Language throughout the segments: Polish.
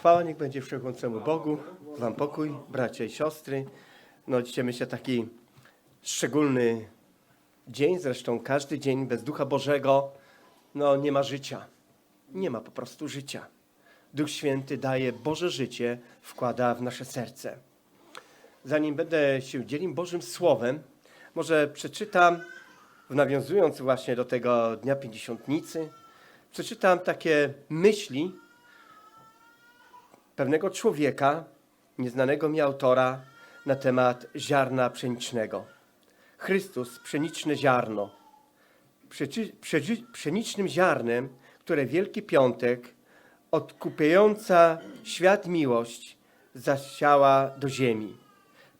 Chwała niech będzie wszechmocnemu Bogu, wam pokój, bracia i siostry. No dzisiaj myślę taki szczególny dzień, zresztą każdy dzień bez Ducha Bożego, no nie ma życia. Nie ma po prostu życia. Duch Święty daje Boże życie, wkłada w nasze serce. Zanim będę się dzielił Bożym Słowem, może przeczytam, nawiązując właśnie do tego Dnia Pięćdziesiątnicy, przeczytam takie myśli pewnego człowieka, nieznanego mi autora, na temat ziarna pszenicznego. Chrystus, pszeniczne ziarno. Przeczy, pszenicznym ziarnem, które Wielki Piątek, odkupiająca świat miłość, zasiała do ziemi.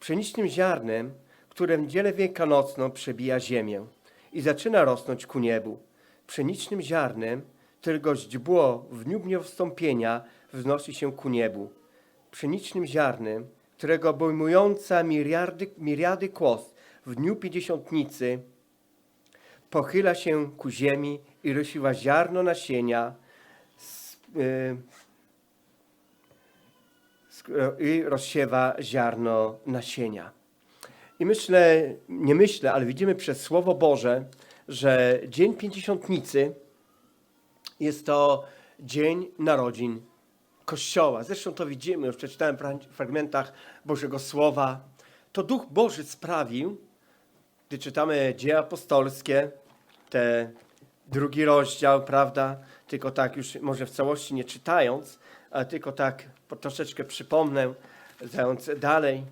Pszenicznym ziarnem, które w niedzielę wielkanocną przebija ziemię i zaczyna rosnąć ku niebu. Pszenicznym ziarnem, którego źdźbło w dniu wstąpienia wznosi się ku niebu. Pszenicznym ziarnem, którego obejmująca miliardy, miliardy kłos w dniu pięćdziesiątnicy pochyla się ku ziemi i rozsiła ziarno nasienia s- y, sk- i rozsiewa ziarno nasienia. I myślę, nie myślę, ale widzimy przez Słowo Boże, że Dzień Pięćdziesiątnicy jest to dzień narodzin Kościoła. Zresztą to widzimy, już przeczytałem w fra- fragmentach Bożego Słowa. To Duch Boży sprawił, gdy czytamy dzieje apostolskie, te drugi rozdział, prawda? Tylko tak już może w całości nie czytając, ale tylko tak troszeczkę przypomnę, zając dalej.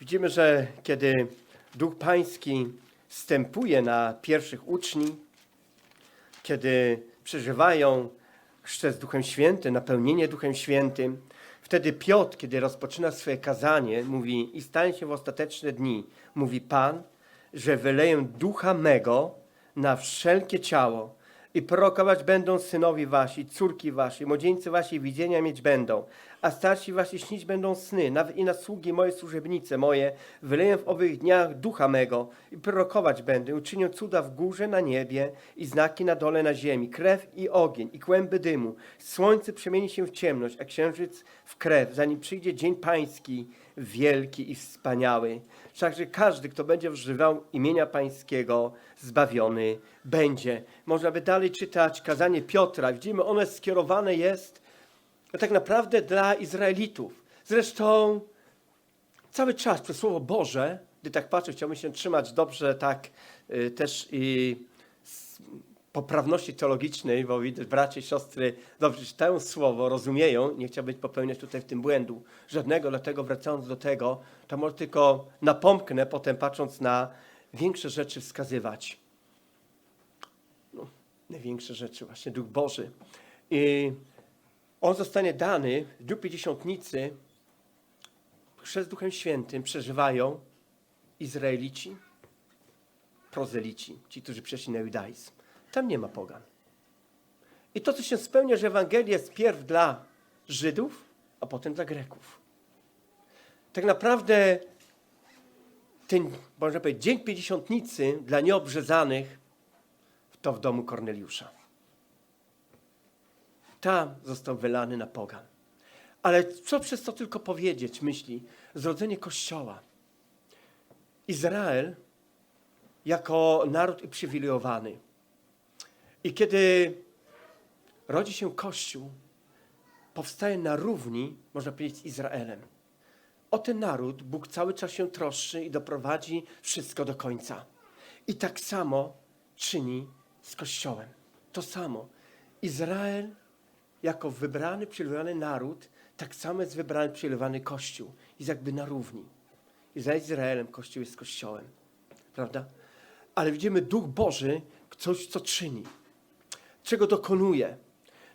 Widzimy, że kiedy Duch Pański stępuje na pierwszych uczni, kiedy przeżywają chrzest Duchem Świętym, napełnienie Duchem Świętym, wtedy Piotr, kiedy rozpoczyna swoje kazanie, mówi i stań się w ostateczne dni, mówi Pan, że wyleję Ducha mego na wszelkie ciało i prorokować będą synowie wasi, córki wasi, młodzieńcy wasi widzenia mieć będą, a starsi wasi śnić będą sny, nawet i na sługi moje służebnice moje wyleję w owych dniach ducha mego i prorokować będę, uczynię cuda w górze na niebie i znaki na dole na ziemi, krew i ogień i kłęby dymu. Słońce przemieni się w ciemność, a księżyc w krew, zanim przyjdzie dzień pański, wielki i wspaniały. Wszakże każdy, kto będzie używał imienia pańskiego, zbawiony będzie. Można by dalej czytać kazanie Piotra. Widzimy, ono skierowane jest tak naprawdę dla Izraelitów. Zresztą cały czas przez Słowo Boże, gdy tak patrzę, chciałbym się trzymać dobrze tak y, też i poprawności teologicznej, bo bracia i siostry dobrze czytają Słowo, rozumieją, nie chciałbym popełniać tutaj w tym błędu żadnego, dlatego wracając do tego, to może tylko napomknę, potem patrząc na większe rzeczy wskazywać. No, największe rzeczy, właśnie Duch Boży. I on zostanie dany dniu Pięćdziesiątnicy przez Duchem Świętym przeżywają Izraelici, prozelici, ci, którzy przeszli na judaizm. Tam nie ma pogan. I to, co się spełnia, że Ewangelia jest pierw dla Żydów, a potem dla Greków. Tak naprawdę ten, można powiedzieć, Dzień Pięćdziesiątnicy dla nieobrzezanych to w domu Korneliusza. Tam został wylany na pogan. Ale co przez to tylko powiedzieć, myśli? Zrodzenie Kościoła. Izrael jako naród uprzywilejowany. I kiedy rodzi się Kościół, powstaje na równi, można powiedzieć, z Izraelem. O ten naród Bóg cały czas się troszczy i doprowadzi wszystko do końca. I tak samo czyni z Kościołem. To samo. Izrael jako wybrany, przylewany naród, tak samo jest wybrany, przylewany Kościół. Jest jakby na równi. Izrael jest Izraelem, Kościół jest Kościołem. Prawda? Ale widzimy Duch Boży, coś, co czyni. Czego dokonuje.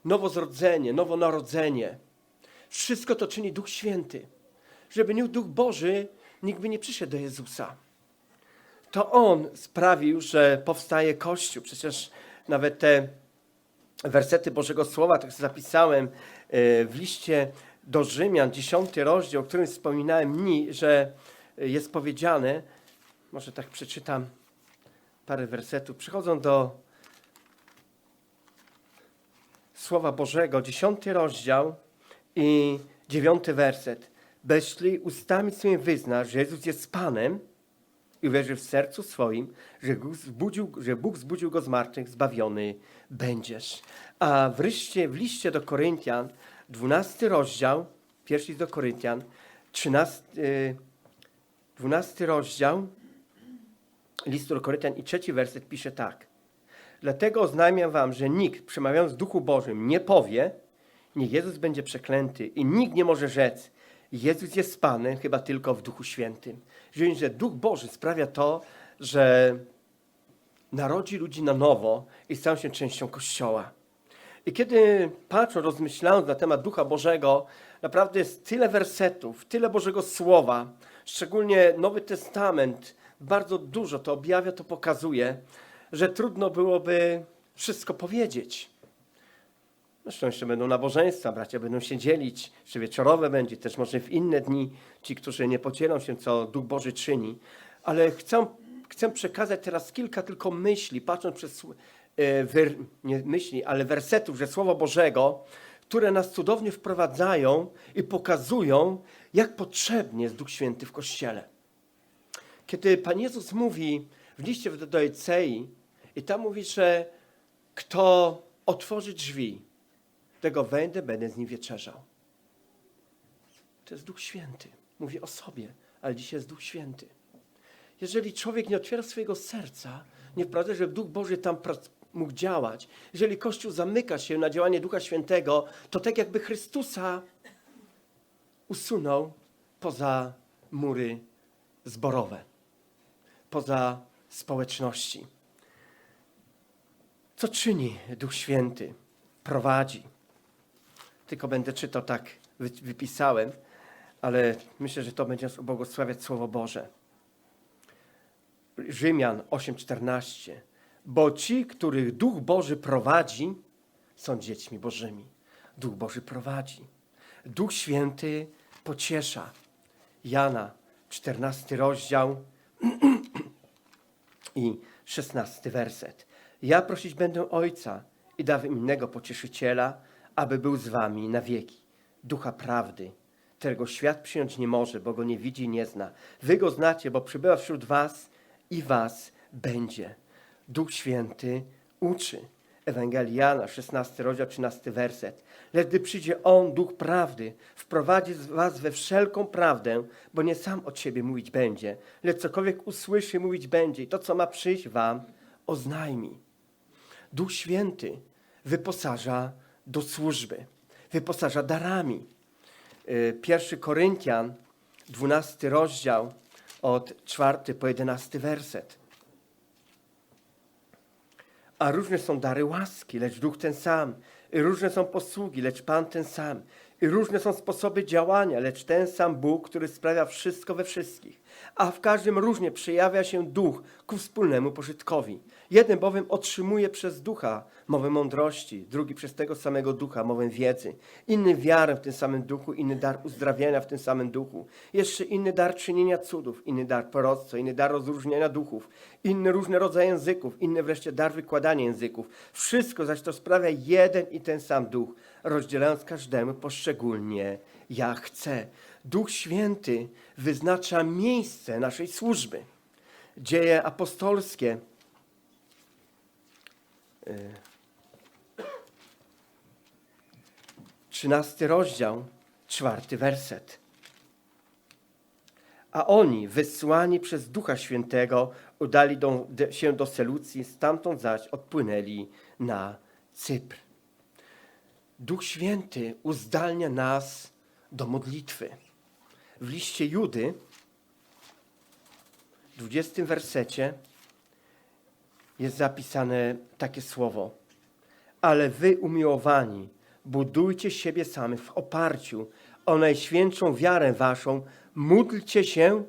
Nowozrodzenie, nowonarodzenie. Wszystko to czyni Duch Święty. Żeby nie Duch Boży, nikt by nie przyszedł do Jezusa. To On sprawił, że powstaje Kościół. Przecież nawet te wersety Bożego Słowa, tak zapisałem e, w liście do Rzymian, 10 rozdział, o którym wspominałem mi, że jest powiedziane, może tak przeczytam parę wersetów, przychodzą do Słowa Bożego, 10 rozdział, I dziewiąty werset. Jeśli ustami swoimi wyznasz, że Jezus jest Panem i uwierzysz w sercu swoim, że Bóg zbudził, że Bóg zbudził go z martwych, zbawiony będziesz. A wreszcie w liście do Koryntian, 12 rozdział, pierwszy do Koryntian, 13, y, 12 rozdział listu do Koryntian i trzeci werset pisze tak. Dlatego oznajmiam wam, że nikt, przemawiając w Duchu Bożym, nie powie, niech Jezus będzie przeklęty i nikt nie może rzec, Jezus jest Panem, chyba tylko w Duchu Świętym. Czyli, że Duch Boży sprawia to, że narodzi ludzi na nowo i stają się częścią Kościoła. I kiedy patrzę, rozmyślając na temat Ducha Bożego, naprawdę jest tyle wersetów, tyle Bożego Słowa, szczególnie Nowy Testament, bardzo dużo to objawia, to pokazuje, że trudno byłoby wszystko powiedzieć. Zresztą jeszcze będą nabożeństwa, bracia będą się dzielić, jeszcze wieczorowe będzie, też może w inne dni, ci, którzy nie podzielą się, co Duch Boży czyni. Ale chcę, chcę przekazać teraz kilka tylko myśli, patrząc przez, e, nie myśli, ale wersetów, że Słowo Bożego, które nas cudownie wprowadzają i pokazują, jak potrzebny jest Duch Święty w Kościele. Kiedy Pan Jezus mówi w liście do Ecei, i tam mówi, że kto otworzy drzwi, tego wejdę, będę z nim wieczerzał. To jest Duch Święty. Mówi o sobie, ale dzisiaj jest Duch Święty. Jeżeli człowiek nie otwiera swojego serca, nie wprowadza, żeby Duch Boży tam mógł działać, jeżeli Kościół zamyka się na działanie Ducha Świętego, to tak jakby Chrystusa usunął poza mury zborowe, poza społeczności. Co czyni Duch Święty? Prowadzi. Tylko będę czytał tak, wy- wypisałem, ale myślę, że to będzie nas ubłogosławiać Słowo Boże. Rzymian 8:14. Bo ci, których Duch Boży prowadzi, są dziećmi Bożymi. Duch Boży prowadzi. Duch Święty pociesza. Jana 14 rozdział i 16 werset. Ja prosić będę Ojca i da wam innego pocieszyciela, aby był z wami na wieki. Ducha prawdy, którego świat przyjąć nie może, bo go nie widzi i nie zna. Wy go znacie, bo przybywa wśród was i was będzie. Duch Święty uczy. Ewangelia Jana, 16 rozdział, 13 werset. Lecz gdy przyjdzie On, Duch Prawdy, wprowadzi was we wszelką prawdę, bo nie sam od siebie mówić będzie, lecz cokolwiek usłyszy, mówić będzie i to, co ma przyjść wam, oznajmi. Duch Święty wyposaża do służby, wyposaża darami. Y, Pierwszy Koryntian, 12 rozdział, od 4 po 11 werset. A różne są dary łaski, lecz duch ten sam. I różne są posługi, lecz Pan ten sam. Różne są sposoby działania, lecz ten sam Bóg, który sprawia wszystko we wszystkich. A w każdym różnie przejawia się duch ku wspólnemu pożytkowi. Jeden bowiem otrzymuje przez ducha mowę mądrości, drugi przez tego samego ducha mowę wiedzy, inny wiarę w tym samym duchu, inny dar uzdrawiania w tym samym duchu, jeszcze inny dar czynienia cudów, inny dar proroctwa, inny dar rozróżniania duchów, inny różne rodzaje języków, inny wreszcie dar wykładania języków. Wszystko zaś to sprawia jeden i ten sam duch, rozdzielając każdemu poszczególnie ja chcę. Duch Święty wyznacza miejsce naszej służby. Dzieje apostolskie. Trzynasty rozdział, czwarty werset. A oni, wysłani przez Ducha Świętego, udali do, się do Selucji, stamtąd zaś odpłynęli na Cypr. Duch Święty uzdalnia nas do modlitwy. W liście Judy, w 20 wersecie, jest zapisane takie słowo. Ale wy, umiłowani, budujcie siebie samych w oparciu o najświętszą wiarę waszą, módlcie się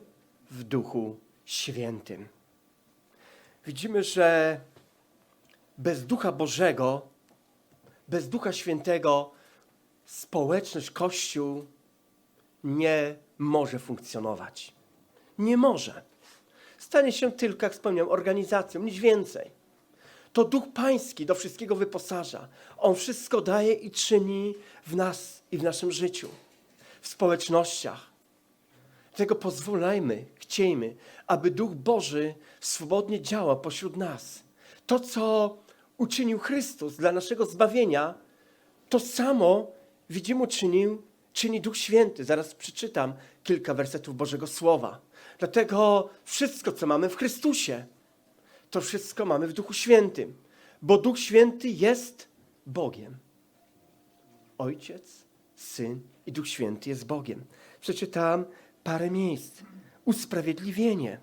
w Duchu Świętym. Widzimy, że bez Ducha Bożego, bez Ducha Świętego społeczność, Kościół nie może funkcjonować. Nie może. Stanie się tylko, jak wspomniałem, organizacją, nic więcej. To Duch Pański do wszystkiego wyposaża. On wszystko daje i czyni w nas i w naszym życiu, w społecznościach. Dlatego pozwolajmy, chciejmy, aby Duch Boży swobodnie działał pośród nas. To, co uczynił Chrystus dla naszego zbawienia, to samo widzimy czynił, czyni Duch Święty. Zaraz przeczytam kilka wersetów Bożego Słowa. Dlatego wszystko, co mamy w Chrystusie, to wszystko mamy w Duchu Świętym, bo Duch Święty jest Bogiem. Ojciec, Syn i Duch Święty jest Bogiem. Przeczytam parę miejsc. Usprawiedliwienie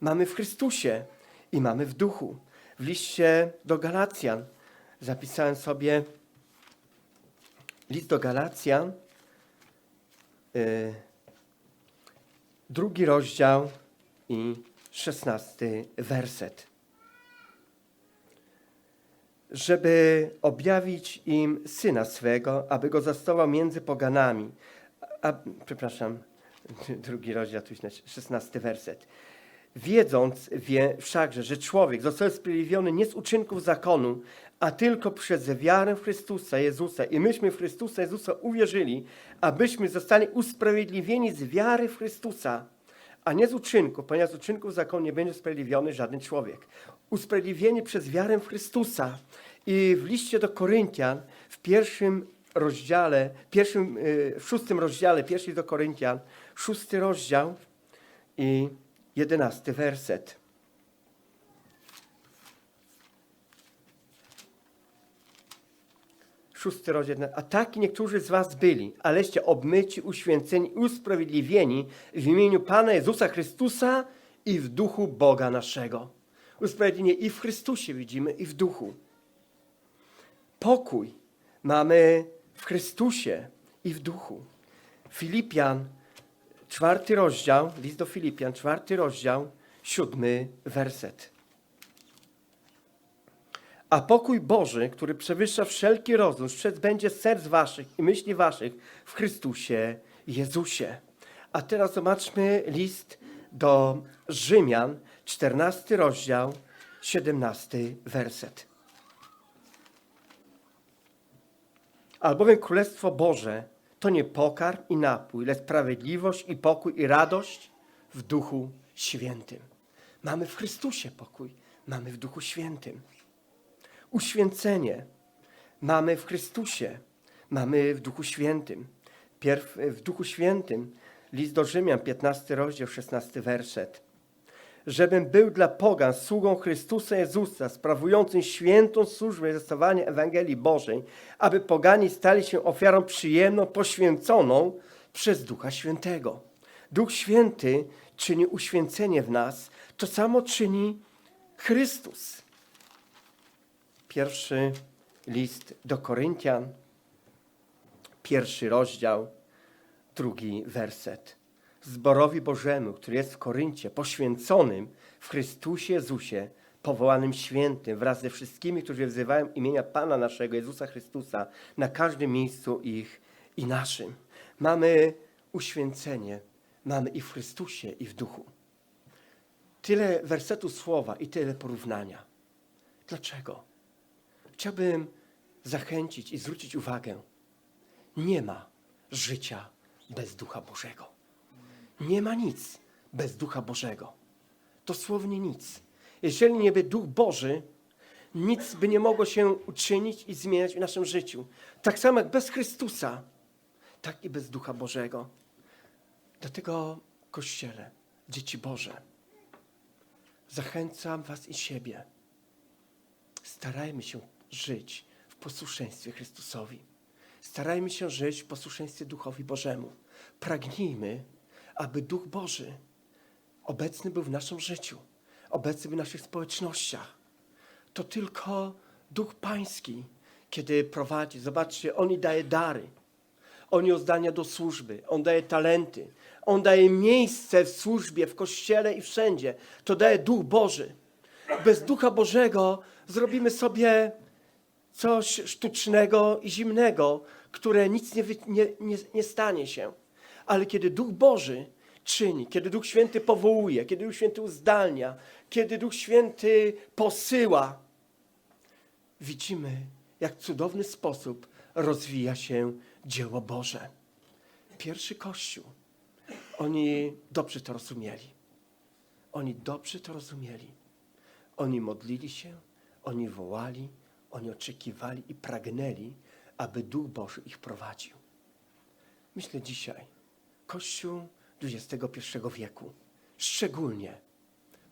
mamy w Chrystusie i mamy w Duchu. W liście do Galacjan zapisałem sobie list do Galacjan, y, drugi rozdział i szesnasty werset żeby objawić im syna swego, aby go zastosował między poganami. A, przepraszam, drugi rozdział, tu jest szesnasty werset. Wiedząc wie wszakże, że człowiek został usprawiedliwiony nie z uczynków zakonu, a tylko przez wiarę w Chrystusa Jezusa. I myśmy w Chrystusa Jezusa uwierzyli, abyśmy zostali usprawiedliwieni z wiary w Chrystusa, a nie z uczynków, ponieważ z uczynków zakonu nie będzie usprawiedliwiony żaden człowiek. Usprawiedliwieni przez wiarę w Chrystusa. I w liście do Koryntian, w pierwszym rozdziale, pierwszym, y, w szóstym rozdziale, pierwszy do Koryntian, szósty rozdział i jedenasty werset. Szósty rozdział. A taki niektórzy z was byli, aleście obmyci, uświęceni usprawiedliwieni w imieniu Pana Jezusa Chrystusa i w duchu Boga naszego. Usprawiedliwienie i w Chrystusie widzimy, i w duchu. Pokój mamy w Chrystusie i w duchu. Filipian, czwarty rozdział, list do Filipian, czwarty rozdział, siódmy werset. A pokój Boży, który przewyższa wszelki rozum, strzec będzie serc waszych i myśli waszych w Chrystusie Jezusie. A teraz zobaczmy list do Rzymian, czternasty rozdział, siedemnasty werset. Albowiem Królestwo Boże to nie pokarm i napój, lecz sprawiedliwość i pokój i radość w Duchu Świętym. Mamy w Chrystusie pokój, mamy w Duchu Świętym. Uświęcenie mamy w Chrystusie, mamy w Duchu Świętym. Pierw w Duchu Świętym, list do Rzymian, 15 rozdział, 16 werset. Żebym był dla pogan sługą Chrystusa Jezusa, sprawującym świętą służbę zwiastowania Ewangelii Bożej, aby pogani stali się ofiarą przyjemną, poświęconą przez Ducha Świętego. Duch Święty czyni uświęcenie w nas, to samo czyni Chrystus. Pierwszy list do Koryntian, pierwszy rozdział, drugi werset. Zborowi Bożemu, który jest w Koryncie, poświęconym w Chrystusie Jezusie, powołanym świętym, wraz ze wszystkimi, którzy wzywają imienia Pana naszego Jezusa Chrystusa na każdym miejscu ich i naszym. Mamy uświęcenie, mamy i w Chrystusie, i w duchu. Tyle wersetu słowa i tyle porównania. Dlaczego? Chciałbym zachęcić i zwrócić uwagę. Nie ma życia bez Ducha Bożego. Nie ma nic bez Ducha Bożego. Dosłownie nic. Jeżeli nie by Duch Boży, nic by nie mogło się uczynić i zmieniać w naszym życiu. Tak samo jak bez Chrystusa, tak i bez Ducha Bożego. Dlatego, Kościele, dzieci Boże, zachęcam Was i siebie. Starajmy się żyć w posłuszeństwie Chrystusowi. Starajmy się żyć w posłuszeństwie Duchowi Bożemu. Pragnijmy, aby Duch Boży obecny był w naszym życiu, obecny był w naszych społecznościach. To tylko Duch Pański, kiedy prowadzi. Zobaczcie, On daje dary. On i ozdania do służby. On daje talenty. On daje miejsce w służbie, w kościele i wszędzie. To daje Duch Boży. Bez Ducha Bożego zrobimy sobie coś sztucznego i zimnego, które nic nie, nie, nie, nie stanie się. Ale kiedy Duch Boży czyni, kiedy Duch Święty powołuje, kiedy Duch Święty uzdalnia, kiedy Duch Święty posyła, widzimy, jak cudowny sposób rozwija się dzieło Boże. Pierwszy Kościół, oni dobrze to rozumieli. Oni dobrze to rozumieli. Oni modlili się, oni wołali, oni oczekiwali i pragnęli, aby Duch Boży ich prowadził. Myślę dzisiaj, Kościół XXI wieku szczególnie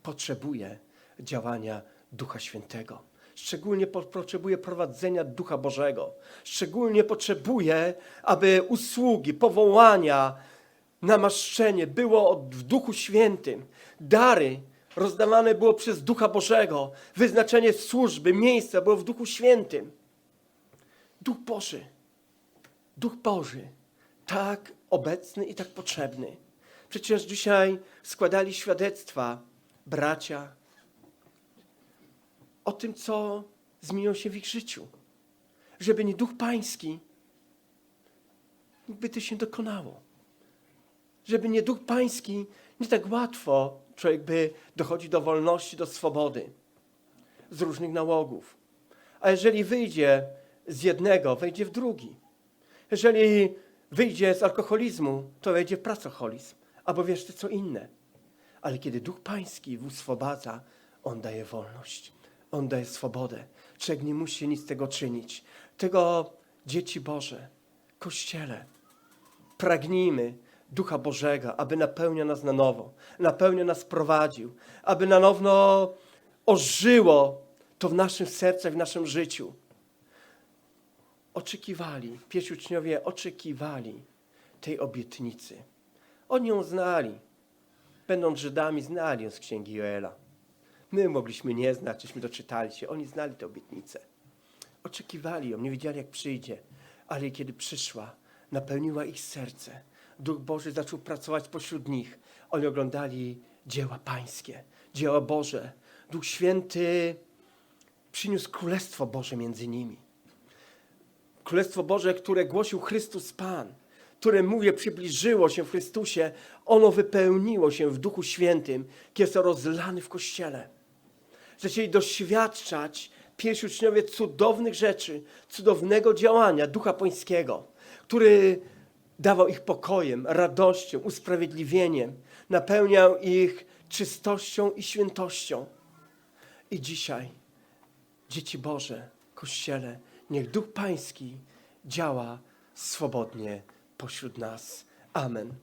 potrzebuje działania Ducha Świętego. Szczególnie po, potrzebuje prowadzenia Ducha Bożego. Szczególnie potrzebuje, aby usługi, powołania, namaszczenie było w Duchu Świętym. Dary rozdawane było przez Ducha Bożego. Wyznaczenie służby, miejsca było w Duchu Świętym. Duch Boży, Duch Boży, tak obecny i tak potrzebny. Przecież dzisiaj składali świadectwa bracia o tym, co zmieniło się w ich życiu. Żeby nie Duch Pański, by to się dokonało. Żeby nie Duch Pański, nie tak łatwo człowiek by dochodzi do wolności, do swobody z różnych nałogów. A jeżeli wyjdzie z jednego, wejdzie w drugi. Jeżeli wyjdzie z alkoholizmu, to wejdzie w pracoholizm, albo wiesz co inne. Ale kiedy Duch Pański uswobadza, On daje wolność, On daje swobodę. Człowiek nie musi nic tego czynić. Tego dzieci Boże, Kościele, pragnijmy Ducha Bożego, aby napełniał nas na nowo, napełniał nas prowadził, aby na nowo ożyło to w naszym sercach, w naszym życiu. Oczekiwali, pierwsi uczniowie oczekiwali tej obietnicy. Oni ją znali. Będąc Żydami, znali ją z księgi Joela. My mogliśmy nie znać, czyśmy doczytali się. Oni znali tę obietnicę. Oczekiwali ją, nie wiedzieli, jak przyjdzie. Ale kiedy przyszła, napełniła ich serce. Duch Boży zaczął pracować pośród nich. Oni oglądali dzieła pańskie, dzieła Boże. Duch Święty przyniósł Królestwo Boże między nimi. Królestwo Boże, które głosił Chrystus Pan, które, mówię, przybliżyło się w Chrystusie, ono wypełniło się w Duchu Świętym, kiedy jest rozlany w Kościele. Zaczęli doświadczać pierwsi uczniowie cudownych rzeczy, cudownego działania Ducha Pańskiego, który dawał ich pokojem, radością, usprawiedliwieniem, napełniał ich czystością i świętością. I dzisiaj, dzieci Boże, Kościele, niech Duch Pański działa swobodnie pośród nas. Amen.